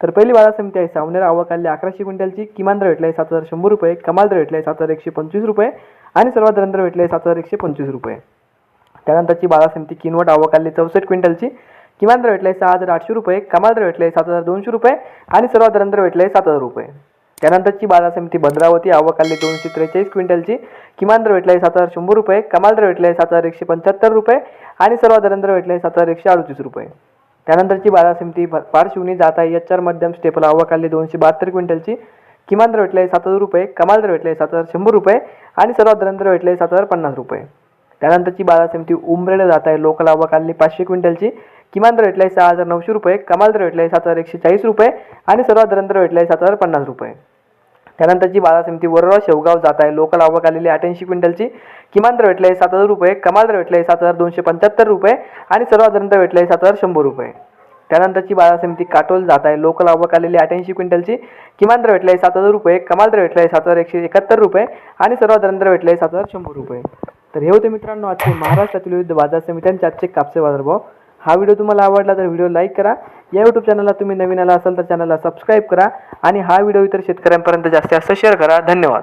तर पहिली बाजार समिती आहे. सावनेर आवक आली अकराशे क्विंटलची. किमान दर भेटला आहे सात हजार शंभर रुपये. कमाल दर भेटला आहे सात हजार एकशे पंचवीस रुपये. आणि सर्वात दर भेटले आहे सात हजार एकशे पंचवीस रुपये. त्यानंतरची बाजार समिती किनवट आवक आली चौसष्ट क्विंटलची. किमान दर भेटला आहे सहा हजार आठशे रुपये. कमाल दर भेटला आहे सात हजार दोनशे रुपये. आणि सर्वात दर भेटला आहे सात हजार रुपये. त्यानंतरची बाजार समिती भद्रावती आवक आली दोनशे त्रेचाळीस क्विंटलची. किमान दर भेटला आहे सात हजार शंभर रुपये. कमाल दर भेटला आहे सात हजार एकशे पंच्याहत्तर रुपये. आणि सर्वात दर भेटला आहे सात हजार एकशे अडतीस रुपये. त्यानंतरची बाजार समिती फार पारशिवनी जात आहे. एच आर मध्यम स्टेपल आवक दोनशे बहात्तर क्विंटलची. किमान दर भेटले सात हजार रुपये. कमाल दर भेटले सात हजार शंभर रुपये. आणि सर्वात दर भेटले सात हजार पन्नास रुपये. त्यानंतरची बाजार समिती उमरेला जात आहे. लोकल आवक पाचशे क्विंटलची. किमान दर भेटले सहा हजार नऊशे रुपये. कमाल दर भेटले सात हजार एकशे चाळीस रुपये. आणि सर्वात दर भेटले सात हजार पन्नास रुपये. त्यानंतरची बाजार समिती वरोरा शेवगाव जात आहे लोकल आवक आलेली अठ्याऐंशी क्विंटलची. किमान दर भेटले सात हजार रुपये कमाल दर भेटले सात हजार दोनशे पंच्याहत्तर रुपये आणि सर्वात दर भेटले सात हजार शंभर रुपये. त्यानंतरची बाजार समिती काटोल जात आहे लोकल आवक आलेली अठ्याऐंशी क्विंटलची. किमान दर भेटले सात हजार रुपये कमाल दर भेटले सात हजार एकशे एकाहत्तर रुपये आणि सर्वात दर भेटले सात हजार शंभर रुपये. तर हे होते मित्रांनो आजचे महाराष्ट्रातील विविध बाजार समित्यांचे आजचे कापसे बाजारभाव. हा व्हिडिओ तुम्हाला आवडला तर व्हिडिओ लाईक करा. या यूट्यूब चॅनलला तुम्ही नवीन आला असाल तर चॅनलला सबस्क्राईब करा. आणि हा व्हिडिओ इतर शेतकऱ्यांपर्यंत जास्तीत जास्त शेअर करा. धन्यवाद.